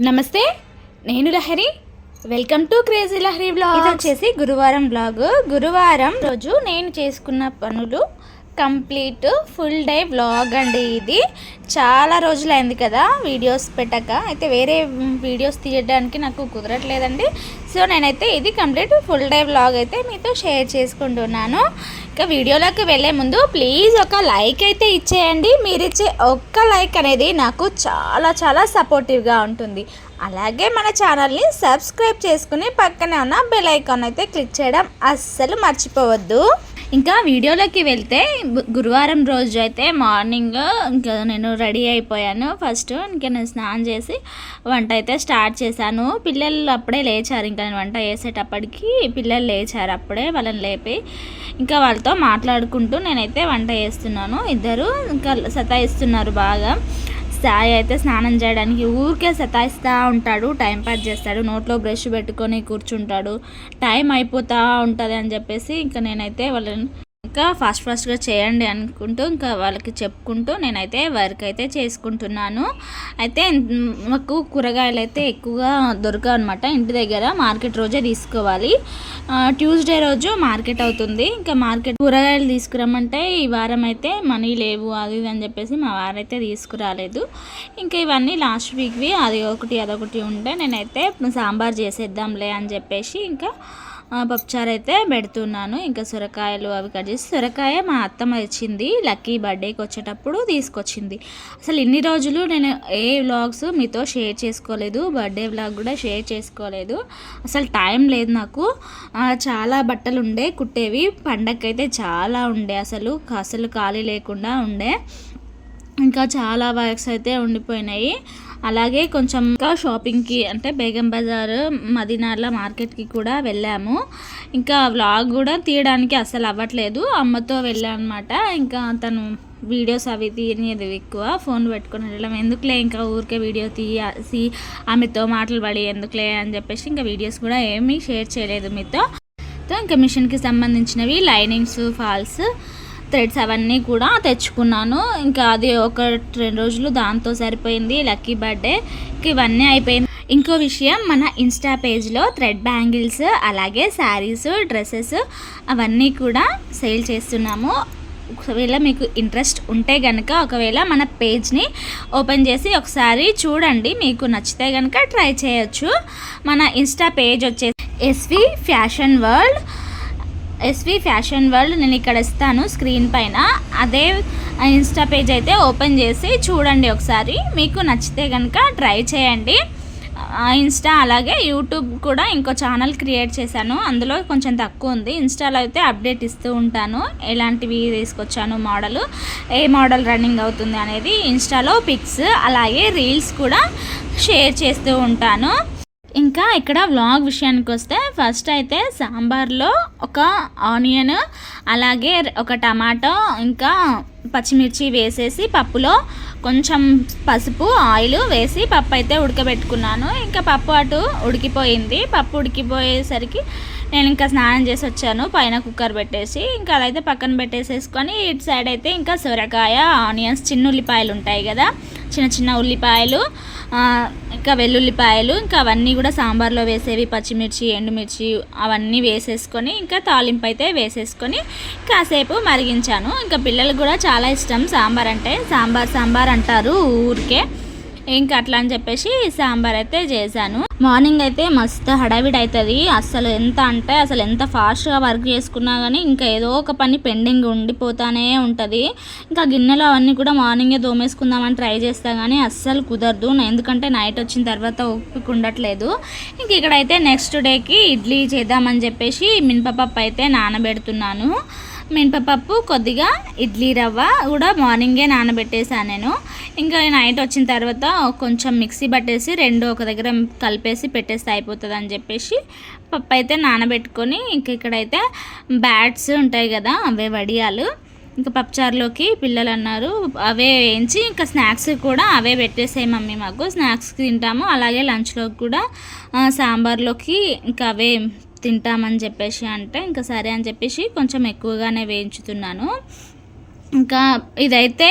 నమస్తే నేను Lahari. Welcome to crazy Lahari ఇది బ్లాగ్ వచ్చేసి గురువారం బ్లాగ్ గురువారం రోజు నేను చేసుకున్న పనులు కంప్లీట్ ఫుల్ డే బ్లాగ్ అండి ఇది. చాలా రోజులైంది కదా వీడియోస్ పెట్టక. అయితే వేరే వీడియోస్ తీయడానికి నాకు కుదరట్లేదండి. సో నేనైతే ఇది కంప్లీట్ ఫుల్ డే బ్లాగ్ అయితే మీతో షేర్ చేసుకుంటున్నాను. ఇంకా వీడియోలోకి వెళ్ళే ముందు ప్లీజ్ ఒక లైక్ అయితే ఇచ్చేయండి. మీరు ఇచ్చే ఒక్క లైక్ అనేది నాకు చాలా చాలా సపోర్టివ్గా ఉంటుంది. అలాగే మన ఛానల్ని సబ్స్క్రైబ్ చేసుకుని పక్కనే ఉన్న బెల్ ఐకాన్ అయితే క్లిక్ చేయడం అస్సలు మర్చిపోవద్దు. ఇంకా వీడియోలోకి వెళ్తే గురువారం రోజు అయితే మార్నింగ్ ఇంకా నేను రెడీ అయిపోయాను. ఫస్ట్ ఇంకా నేను స్నానం చేసి వంట అయితే స్టార్ట్ చేశాను. పిల్లలు అప్పుడే లేచారు. ఇంకా నేను వంట చేసేటప్పటికి పిల్లలు లేచారు అప్పుడే వాళ్ళని లేపి ఇంకా వాళ్ళతో మాట్లాడుకుంటూ నేనైతే వంట చేస్తున్నాను. ఇద్దరు ఇంకా సతాయిస్తున్నారు బాగా. సాయి అయితే స్నానం చేయడానికి ఊరికే సతాయిస్తూ ఉంటాడు టైం పాస్ చేస్తాడు నోట్లో బ్రష్ పెట్టుకొని కూర్చుంటాడు. టైం అయిపోతూ ఉంటుంది అని చెప్పేసి ఇంకా నేనైతే వాళ్ళని ఇంకా ఫాస్ట్ ఫాస్ట్గా చేయండి అనుకుంటూ ఇంకా వాళ్ళకి చెప్పుకుంటూ నేనైతే వర్క్ అయితే చేసుకుంటున్నాను. అయితే మాకు కూరగాయలు అయితే ఎక్కువగా దొరకవు అనమాట ఇంటి దగ్గర మార్కెట్ రోజే తీసుకోవాలి. ట్యూస్డే రోజు మార్కెట్ అవుతుంది. ఇంకా మార్కెట్ కూరగాయలు తీసుకురమ్మంటే ఈ వారం అయితే మనీ లేవు అది ఇది అని చెప్పేసి మా వారైతే తీసుకురాలేదు. ఇంకా ఇవన్నీ లాస్ట్ వీక్వి అది ఒకటి అదొకటి ఉంటే నేనైతే సాంబార్ చేసేద్దాంలే అని చెప్పేసి ఇంకా పప్పుచారు అయితే పెడుతున్నాను. ఇంకా సొరకాయలు అవి కట్ చేసి సొరకాయ మా అత్తమ్మ ఇచ్చింది లక్కీ బర్త్డేకి వచ్చేటప్పుడు తీసుకొచ్చింది. అసలు ఇన్ని రోజులు నేను ఏ వ్లాగ్స్ మీతో షేర్ చేసుకోలేదు. బర్త్డే వ్లాగ్ కూడా షేర్ చేసుకోలేదు. అసలు టైం లేదు నాకు. చాలా బట్టలు ఉండే కుట్టేవి. పండగకైతే చాలా ఉండే అసలు. అసలు ఖాళీ లేకుండా ఉండే. ఇంకా చాలా వర్క్స్ అయితే ఉండిపోయినాయి. అలాగే కొంచెం ఇంకా షాపింగ్కి అంటే బేగం బజార్ మదీనార్ల మార్కెట్కి కూడా వెళ్ళాము. ఇంకా వ్లాగ్ కూడా తీయడానికి అస్సలు అవ్వట్లేదు. అమ్మతో వెళ్ళాను అనమాట ఇంకా తను వీడియోస్ అవి తీయనిది ఎక్కువ. ఫోన్ పెట్టుకుని వెళ్ళడం. ఎందుకులే ఇంకా ఊరికే వీడియో తీసి ఆమెతో మాటలు పడి ఎందుకులే అని చెప్పేసి ఇంకా వీడియోస్ కూడా ఏమీ షేర్ చేయలేదు మీతో. ఇంకా మిషన్కి సంబంధించినవి లైనింగ్స్ ఫాల్స్ థ్రెడ్స్ అవన్నీ కూడా తెచ్చుకున్నాను. ఇంకా అది ఒక రెండు రోజులు దాంతో సరిపోయింది లక్కీ బర్త్డే ఇవన్నీ అయిపోయింది. ఇంకో విషయం మన ఇన్స్టా పేజ్లో థ్రెడ్ బ్యాంగిల్స్ అలాగే శారీస్ డ్రెస్సెస్ అవన్నీ కూడా సేల్ చేస్తున్నాము. ఒకవేళ మీకు ఇంట్రెస్ట్ ఉంటే కనుక ఒకవేళ మన పేజ్ని ఓపెన్ చేసి ఒకసారి చూడండి. మీకు నచ్చితే కనుక ట్రై చేయొచ్చు. మన ఇన్స్టా పేజ్ వచ్చేసి SV fashion world. SV fashion world నేను ఇక్కడ ఇస్తాను స్క్రీన్ పైన. అదే ఇన్స్టా పేజ్ అయితే ఓపెన్ చేసి చూడండి ఒకసారి. మీకు నచ్చితే కనుక ట్రై చేయండి. ఇన్స్టా అలాగే యూట్యూబ్ కూడా ఇంకో ఛానల్ క్రియేట్ చేశాను. అందులో కొంచెం తక్కువ ఉంది. ఇన్స్టాలో అయితే అప్డేట్ ఇస్తూ ఉంటాను. ఎలాంటివి తీసుకొచ్చాను మోడల్ ఏ మోడల్ రన్నింగ్ అవుతుంది అనేది ఇన్స్టాలో పిక్స్ అలాగే రీల్స్ కూడా షేర్ చేస్తూ ఉంటాను. ఇంకా ఇక్కడ వ్లాగ్ విషయానికి వస్తే ఫస్ట్ అయితే సాంబార్లో ఒక ఆనియన్ అలాగే ఒక టమాటో ఇంకా పచ్చిమిర్చి వేసేసి పప్పులో కొంచెం పసుపు ఆయిల్ వేసి పప్పు అయితే ఉడకబెట్టుకున్నాను. ఇంకా పప్పు అటు ఉడికిపోయింది. పప్పు ఉడికిపోయేసరికి నేను ఇంకా స్నానం చేసి వచ్చాను పైన కుక్కర్ పెట్టేసి ఇంకా అదైతే పక్కన పెట్టేసేసుకొని ఇటు సైడ్ అయితే ఇంకా సొరకాయ ఆనియన్స్ చిన్న ఉల్లిపాయలు ఉంటాయి కదా చిన్న చిన్న ఉల్లిపాయలు ఇంకా వెల్లుల్లిపాయలు ఇంకా అవన్నీ కూడా సాంబార్లో వేసేవి పచ్చిమిర్చి ఎండుమిర్చి అవన్నీ వేసేసుకొని ఇంకా తాలింపు అయితే వేసేసుకొని కాసేపు మరిగించాను. ఇంకా పిల్లలకు కూడా చాలా ఇష్టం సాంబార్ అంటే సాంబార్ సాంబార్ అంటారు ఊరికే. ఇంకా అట్లా అని చెప్పేసి సాంబార్ అయితే చేశాను. మార్నింగ్ అయితే మస్తు హడావిడి అవుతుంది అసలు ఎంత అంటే అసలు ఎంత ఫాస్ట్గా వర్క్ చేసుకున్నా కానీ ఇంకా ఏదో ఒక పని పెండింగ్ ఉండిపోతానే ఉంటుంది. ఇంకా గిన్నెలు అవన్నీ కూడా మార్నింగే దోమేసుకుందామని ట్రై చేస్తా కానీ అస్సలు కుదరదు. ఎందుకంటే నైట్ వచ్చిన తర్వాత ఓపిక ఉండట్లేదు. ఇంక ఇక్కడైతే నెక్స్ట్ డేకి ఇడ్లీ చేద్దామని చెప్పేసి మినపప్పు అయితే నానబెడుతున్నాను. మినపప్పు కొద్దిగా ఇడ్లీ రవ్వ కూడా మార్నింగే నానబెట్టేసాను నేను. ఇంకా నైట్ వచ్చిన తర్వాత కొంచెం మిక్సీ పట్టేసి రెండు ఒక దగ్గర కలిపేసి పెట్టేస్తే అయిపోతుంది అని చెప్పేసి పప్పు అయితే నానబెట్టుకొని ఇంక ఇక్కడైతే బ్యాట్స్ ఉంటాయి కదా అవే వడియాలు. ఇంకా పప్పుచారులోకి పిల్లలు అన్నారు అవే వేయించి ఇంకా స్నాక్స్ కూడా అవే పెట్టేసాయి మమ్మీ మాకు. స్నాక్స్ తింటాము. అలాగే లంచ్లోకి కూడా సాంబార్లోకి ఇంకా అవే తింటామని చెప్పేసి అంటే ఇంకా సరే అని చెప్పేసి కొంచెం ఎక్కువగానే వేయించుతున్నాను. ఇంకా ఇదైతే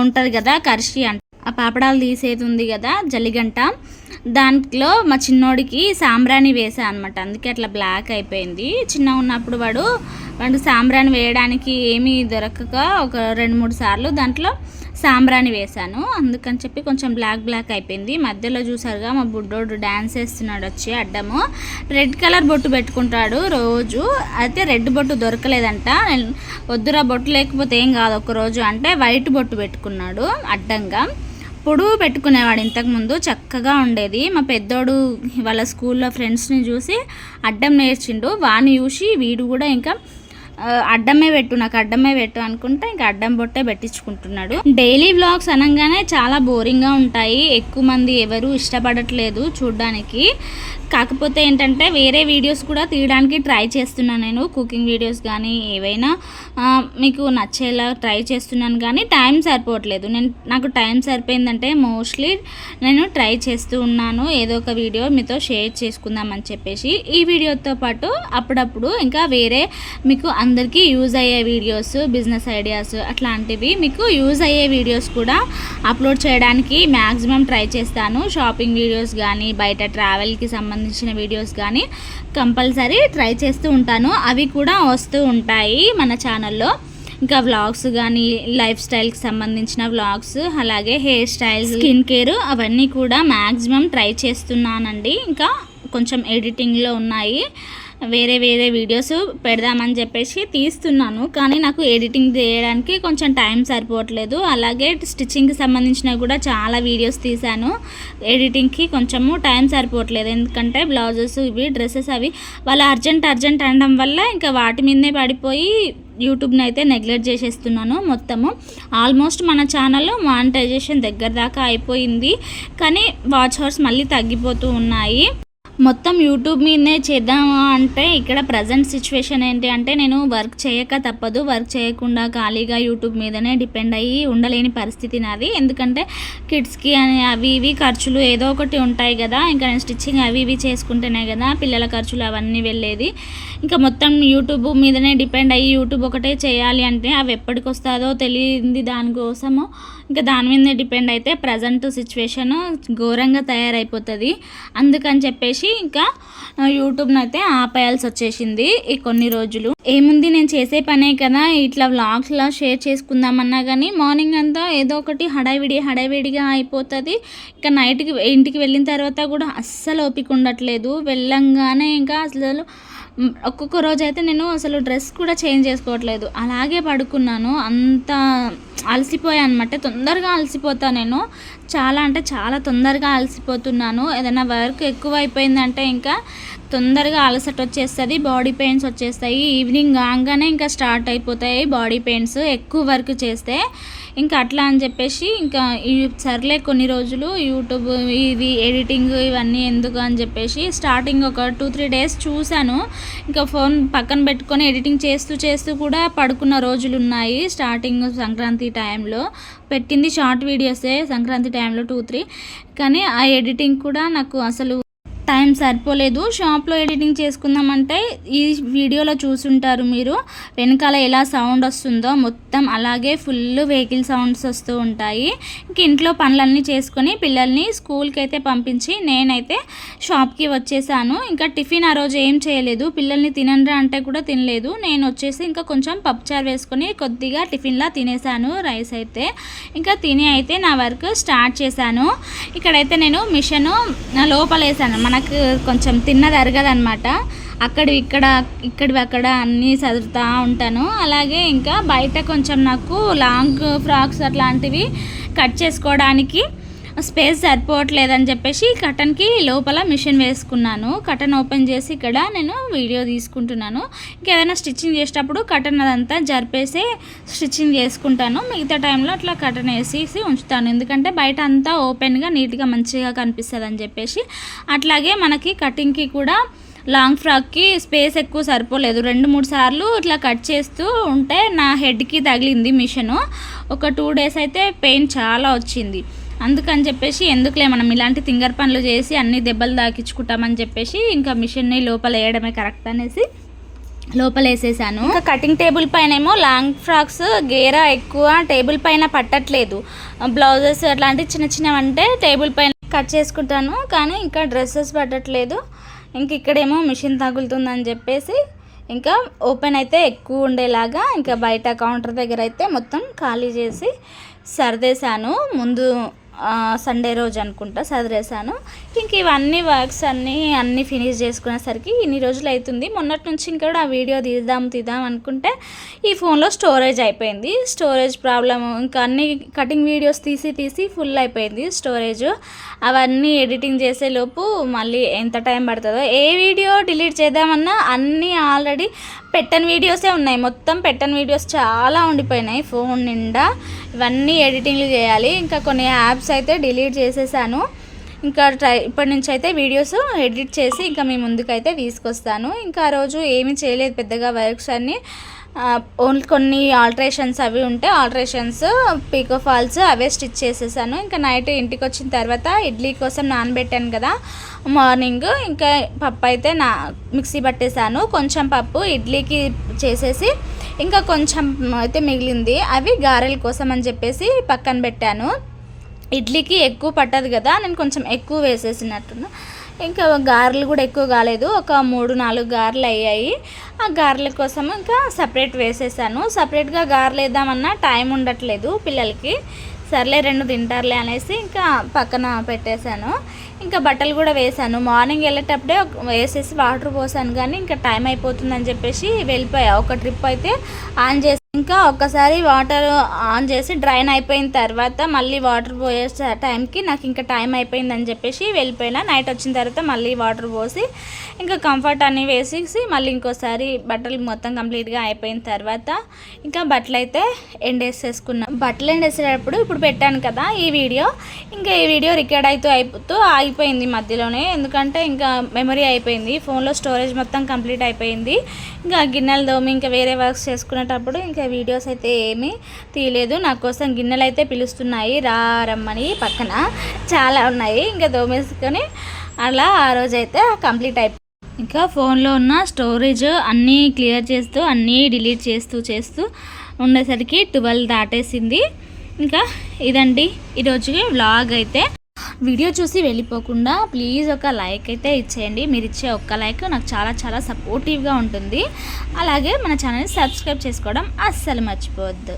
ఉంటుంది కదా కర్షి అంటే. ఆ పాపడాలు తీసేది ఉంది కదా జల్లిగంట. దాంట్లో మా చిన్నోడికి సాంబ్రాణి వేసా అనమాట అందుకే అట్లా బ్లాక్ అయిపోయింది. చిన్న ఉన్నప్పుడు వాడు వాడు సాంబ్రాణి వేయడానికి ఏమీ దొరకక ఒక రెండు మూడు సార్లు దాంట్లో సాంబ్రాణి వేశాను. అందుకని చెప్పి కొంచెం బ్లాక్ బ్లాక్ అయిపోయింది. మధ్యలో చూసారుగా మా బుడ్డోడు డ్యాన్స్ వేస్తున్నాడు వచ్చి అడ్డము. రెడ్ కలర్ బొట్టు పెట్టుకుంటాడు రోజు. అయితే రెడ్ బొట్టు దొరకలేదంట. వద్దురా బొట్టు లేకపోతే ఏం కాదు. ఒక రోజు అంటే వైట్ బొట్టు పెట్టుకున్నాడు అడ్డంగా. ఎప్పుడూ పెట్టుకునేవాడు. ఇంతకుముందు చక్కగా ఉండేది. మా పెద్దోడు వాళ్ళ స్కూల్లో ఫ్రెండ్స్ని చూసి అడ్డం నేర్చిండు. వాడిని చూసి వీడు కూడా ఇంకా అడ్డమే పెట్టు నాకు అడ్డమే పెట్టు అనుకుంటే ఇంకా అడ్డం బొట్టే పెట్టించుకుంటున్నాడు. డైలీ వ్లాగ్స్ అనగానే చాలా బోరింగ్గా ఉంటాయి. ఎక్కువ మంది ఎవరు ఇష్టపడట్లేదు చూడడానికి. కాకపోతే ఏంటంటే వేరే వీడియోస్ కూడా తీయడానికి ట్రై చేస్తున్నాను నేను. కుకింగ్ వీడియోస్ కానీ ఏవైనా మీకు నచ్చేలా ట్రై చేస్తున్నాను కానీ టైం సరిపోవట్లేదు. నేను నాకు టైం సరిపోయిందంటే మోస్ట్లీ నేను ట్రై చేస్తూ ఉన్నాను. ఏదో ఒక వీడియో మీతో షేర్ చేసుకుందామని చెప్పేసి. ఈ వీడియోతో పాటు అప్పుడప్పుడు ఇంకా వేరే మీకు అందరికీ యూజ్ అయ్యే వీడియోస్ బిజినెస్ ఐడియాస్ అట్లాంటివి మీకు యూజ్ అయ్యే వీడియోస్ కూడా అప్లోడ్ చేయడానికి మ్యాక్సిమం ట్రై చేస్తాను. షాపింగ్ వీడియోస్ కానీ బయట ట్రావెల్కి సంబంధించిన వీడియోస్ కానీ కంపల్సరీ ట్రై చేస్తూ ఉంటాను. అవి కూడా వస్తూ ఉంటాయి మన ఛానల్లో ఇంకా వ్లాగ్స్ కానీ లైఫ్ స్టైల్కి సంబంధించిన వ్లాగ్స్ అలాగే హెయిర్ స్టైల్ స్కిన్ కేర్ అవన్నీ కూడా మ్యాక్సిమం ట్రై చేస్తున్నానండి. ఇంకా కొంచెం ఎడిటింగ్లో ఉన్నాయి. వేరే వేరే వీడియోస్ పెడదామని చెప్పేసి తీస్తున్నాను. కానీ నాకు ఎడిటింగ్ చేయడానికి కొంచెం టైం సరిపోవట్లేదు. అలాగే స్టిచ్చింగ్కి సంబంధించిన కూడా చాలా వీడియోస్ తీశాను. ఎడిటింగ్కి కొంచెము టైం సరిపోవట్లేదు. ఎందుకంటే బ్లౌజెస్ ఇవి డ్రెస్సెస్ అవి వాళ్ళు అర్జెంట్ అర్జెంట్ అనడం వల్ల ఇంకా వాటి మీదనే పడిపోయి యూట్యూబ్ని అయితే నెగ్లెక్ట్ చేసేస్తున్నాను మొత్తము. ఆల్మోస్ట్ మన ఛానల్లో మానిటైజేషన్ దగ్గర దాకా అయిపోయింది. కానీ వాచ్ అవర్స్ మళ్ళీ తగ్గిపోతూ ఉన్నాయి. మొత్తం యూట్యూబ్ మీదనే చేద్దామా అంటే ఇక్కడ ప్రజెంట్ సిచ్యువేషన్ ఏంటి అంటే నేను వర్క్ చేయక తప్పదు వర్క్ చేయకుండా ఖాళీగా యూట్యూబ్ మీదనే డిపెండ్ అయ్యి ఉండలేని పరిస్థితి నాది. ఎందుకంటే కిడ్స్కి అని అవి ఇవి ఖర్చులు ఏదో ఒకటి ఉంటాయి కదా ఇంకా నేను స్టిచ్చింగ్ అవి ఇవి చేసుకుంటేనే కదా పిల్లల ఖర్చులు అవన్నీ వెళ్ళేది. ఇంకా మొత్తం యూట్యూబ్ మీదనే డిపెండ్ అయ్యి యూట్యూబ్ ఒకటే చేయాలి అంటే అవి ఎప్పటికి వస్తుందో తెలియంది దానికోసము ఇంకా దాని మీదనే డిపెండ్ అయితే ప్రజెంట్ సిచ్యువేషన్ ఘోరంగా తయారైపోతుంది. అందుకని చెప్పేసి ఇంకా యూట్యూబ్ని అయితే ఆపేయాల్సి వచ్చేసింది ఈ కొన్ని రోజులు. ఏముంది నేను చేసే పనే కదా ఇట్లా వ్లాగ్స్లా షేర్ చేసుకుందామన్నా కానీ మార్నింగ్ అంతా ఏదో ఒకటి హడావిడి హడావిడిగా అయిపోతుంది. ఇంకా నైట్కి ఇంటికి వెళ్ళిన తర్వాత కూడా అస్సలు ఓపిక ఉండట్లేదు. వెళ్ళంగానే ఇంకా అసలు ఒక్కొక్క రోజు అయితే నేను అసలు డ్రెస్ కూడా చేంజ్ చేసుకోవట్లేదు. అలాగే పడుకున్నాను. అంత అలసిపోయా అనమాట తొందరగా అలసిపోతా నేను. చాలా అంటే చాలా తొందరగా అలసిపోతున్నాను. ఏదైనా వర్క్ ఎక్కువ అయిపోయిందంటే ఇంకా తొందరగా అలసట వచ్చేస్తుంది బాడీ పెయిన్స్ వచ్చేస్తాయి. ఈవినింగ్ కాగానే ఇంకా స్టార్ట్ అయిపోతాయి బాడీ పెయిన్స్ ఎక్కువ వర్క్ చేస్తే ఇంకా అట్లా అని చెప్పేసి ఇంకా సర్లే కొన్ని రోజులు యూట్యూబ్ ఇది ఎడిటింగ్ ఇవన్నీ ఎందుకు అని చెప్పేసి స్టార్టింగ్ ఒక టూ త్రీ డేస్ చూశాను. ఇంకా ఫోన్ పక్కన పెట్టుకొని ఎడిటింగ్ చేస్తూ చేస్తూ కూడా పడుకున్న రోజులు ఉన్నాయి స్టార్టింగ్ సంక్రాంతి టైంలో పెట్టింది షార్ట్ వీడియోసే సంక్రాంతి టైంలో టూ త్రీ కానీ ఆ ఎడిటింగ్ కూడా నాకు అసలు టైం సరిపోలేదు. షాప్లో ఎడిటింగ్ చేసుకుందామంటే ఈ వీడియోలో చూసుంటారు మీరు. వెనకాల ఎలా సౌండ్ వస్తుందో మొత్తం అలాగే ఫుల్ వెహికల్ సౌండ్స్ వస్తూ ఉంటాయి. ఇంక ఇంట్లో పనులన్నీ చేసుకొని పిల్లల్ని స్కూల్కి అయితే పంపించి నేనైతే షాప్కి వచ్చేసాను. ఇంకా టిఫిన్ ఆ రోజు ఏం చేయలేదు. పిల్లల్ని తినండ్రా అంటే కూడా తినలేదు. నేను వచ్చేసి ఇంకా కొంచెం పప్పుచారు వేసుకొని కొద్దిగా టిఫిన్లా తినేసాను రైస్ అయితే. ఇంకా తిని అయితే నా వర్క్ స్టార్ట్ చేశాను. ఇక్కడైతే నేను మిషన్ లోపల వేసాను మనకు కొంచెం తిన్నది అరగదనమాట అక్కడివి ఇక్కడ ఇక్కడివి అక్కడ అన్నీ చదువుతూ ఉంటాను. అలాగే ఇంకా బయట కొంచెం నాకు లాంగ్ ఫ్రాక్స్ అట్లాంటివి కట్ చేసుకోవడానికి స్పేస్ సరిపోవట్లేదని చెప్పేసి కటన్కి లోపల మిషన్ వేసుకున్నాను. కటన్ ఓపెన్ చేసి ఇక్కడ నేను వీడియో తీసుకుంటున్నాను. ఇంకేదైనా స్టిచ్చింగ్ చేసేటప్పుడు కటన్ అదంతా జరిపేసి స్టిచ్చింగ్ చేసుకుంటాను. మిగతా టైంలో అట్లా కటన్ వేసేసి ఉంచుతాను. ఎందుకంటే బయట అంతా ఓపెన్గా నీట్గా మంచిగా కనిపిస్తుంది అని చెప్పేసి అట్లాగే మనకి కటింగ్కి కూడా లాంగ్ ఫ్రాక్కి స్పేస్ ఎక్కువ సరిపోలేదు. రెండు మూడు సార్లు ఇట్లా కట్ చేస్తూ ఉంటే నా హెడ్కి తగిలింది మిషను. ఒక టూ డేస్ అయితే పెయిన్ చాలా వచ్చింది. అందుకని చెప్పేసి ఎందుకులే మనం ఇలాంటి తింగర్ పనులు చేసి అన్ని దెబ్బలు దాకించుకుంటామని చెప్పేసి ఇంకా మిషన్ని లోపల వేయడమే కరెక్ట్ అనేసి లోపల వేసేసాను. ఇంకా కటింగ్ టేబుల్ పైన ఏమో లాంగ్ ఫ్రాక్స్ గేరా ఎక్కువ టేబుల్ పైన పట్టట్లేదు. బ్లౌజెస్ అట్లాంటివి చిన్న చిన్నవి అంటే టేబుల్ పైన కట్ చేసుకుంటాను కానీ ఇంకా డ్రెస్సెస్ పట్టట్లేదు. ఇంక ఇక్కడేమో మిషన్ తగులుతుందని చెప్పేసి ఇంకా ఓపెన్ అయితే ఎక్కువ ఉండేలాగా ఇంకా బయట కౌంటర్ దగ్గర అయితే మొత్తం ఖాళీ చేసి సర్దేశాను. ముందు సండే రోజు అనుకుంటా చదివేశాను ఇంక ఇవన్నీ వర్క్స్ అన్నీ అన్నీ ఫినిష్ చేసుకునేసరికి ఇన్ని రోజులు అవుతుంది మొన్నటి నుంచి ఇంకా ఆ వీడియో తీద్దాం తీద్దాం అనుకుంటే ఈ ఫోన్లో స్టోరేజ్ అయిపోయింది. స్టోరేజ్ ప్రాబ్లమ్ ఇంకా అన్ని కటింగ్ వీడియోస్ తీసి తీసి ఫుల్ అయిపోయింది స్టోరేజ్. అవన్నీ ఎడిటింగ్ చేసేలోపు మళ్ళీ ఎంత టైం పడుతుందో ఏ వీడియో డిలీట్ చేద్దామన్నా అన్నీ ఆల్రెడీ పెట్టని వీడియోసే ఉన్నాయి. మొత్తం పెట్టని వీడియోస్ చాలా ఉండిపోయినాయి ఫోన్ నిండా. ఇవన్నీ ఎడిటింగ్లు చేయాలి. ఇంకా కొన్ని యాప్స్ అయితే డిలీట్ చేసేసాను. ఇంకా ట్రై ఇప్పటి నుంచి అయితే వీడియోస్ ఎడిట్ చేసి ఇంకా మీ ముందుకైతే తీసుకొస్తాను. ఇంకా ఆ రోజు ఏమీ చేయలేదు పెద్దగా వర్క్స్ అన్నీ. ఓన్లీ కొన్ని ఆల్ట్రేషన్స్ అవి ఉంటే ఆల్ట్రేషన్స్ పీకో ఫాల్స్ అవే స్టిచ్ చేసేసాను. ఇంకా నైట్ ఇంటికి వచ్చిన తర్వాత ఇడ్లీ కోసం నానబెట్టాను కదా మార్నింగ్. ఇంకా పప్పు అయితే నా మిక్సీ పట్టేశాను కొంచెం పప్పు ఇడ్లీకి చేసేసి ఇంకా కొంచెం అయితే మిగిలింది. అవి గారెల కోసం అని చెప్పేసి పక్కన పెట్టాను. ఇడ్లీకి ఎక్కువ పట్టదు కదా నేను కొంచెం ఎక్కువ వేసేసినట్టున్నా. ఇంకా గారెలు కూడా ఎక్కువ కాలేదు ఒక మూడు నాలుగు గారెలు అయ్యాయి. ఆ గారెల కోసం ఇంకా సపరేట్ వేసేసాను. సపరేట్గా గారెలు వేద్దామన్నా టైం ఉండట్లేదు పిల్లలకి. సర్లే రెండు తింటారులే అనేసి ఇంకా పక్కన పెట్టేశాను. ఇంకా బట్టలు కూడా వేసాను మార్నింగ్ వెళ్ళేటప్పుడే వేసేసి వాటర్ పోసాను కానీ ఇంకా టైం అయిపోతుందని చెప్పేసి వెళ్ళిపోయా. ఒక ట్రిప్ అయితే ఆన్ చేసి ఇంకా ఒక్కసారి వాటర్ ఆన్ చేసి డ్రైన్ అయిపోయిన తర్వాత మళ్ళీ వాటర్ పోయే టైంకి నాకు ఇంకా టైం అయిపోయిందని చెప్పేసి వెళ్ళిపోయినా. నైట్ వచ్చిన తర్వాత మళ్ళీ వాటర్ పోసి ఇంకా కంఫర్ట్ అన్నీ వేసేసి మళ్ళీ ఇంకోసారి బట్టలు మొత్తం కంప్లీట్గా అయిపోయిన తర్వాత ఇంకా బట్టలు అయితే ఎండేసేసుకున్నాం. బట్టలు ఎండేసేటప్పుడు ఇప్పుడు పెట్టాను కదా ఈ వీడియో. ఇంకా ఈ వీడియో రికార్డ్ అవుతూ అయిపోతూ ఆగిపోయింది మధ్యలోనే. ఎందుకంటే ఇంకా మెమరీ అయిపోయింది. ఫోన్లో స్టోరేజ్ మొత్తం కంప్లీట్ అయిపోయింది. ఇంకా గిన్నెలు దోమి ఇంకా వేరే వర్క్స్ చేసుకునేటప్పుడు ఇంకా వీడియోస్ అయితే ఏమీ తీయలేదు. నా కోసం గిన్నెలు అయితే పిలుస్తున్నాయి. రా రమ్మని పక్కన. చాలా ఉన్నాయి. ఇంకా దోమేసుకొని అలా ఆ రోజు అయితే కంప్లీట్ అయిపోయింది ఇంకా ఫోన్లో ఉన్న స్టోరేజ్ అన్నీ క్లియర్ చేస్తూ అన్నీ డిలీట్ చేస్తూ చేస్తూ ఉండేసరికి ట్వెల్వ్ దాటేసింది. ఇంకా ఇదండి. ఈరోజు వ్లాగ్ అయితే. వీడియో చూసి వెళ్ళిపోకుండా ప్లీజ్ ఒక లైక్ అయితే ఇచ్చేయండి. మీరు ఇచ్చే ఒక్క లైక్ నాకు చాలా చాలా సపోర్టివ్గా ఉంటుంది. అలాగే మన ఛానల్ని సబ్స్క్రైబ్ చేసుకోవడం అస్సలు మర్చిపోవద్దు.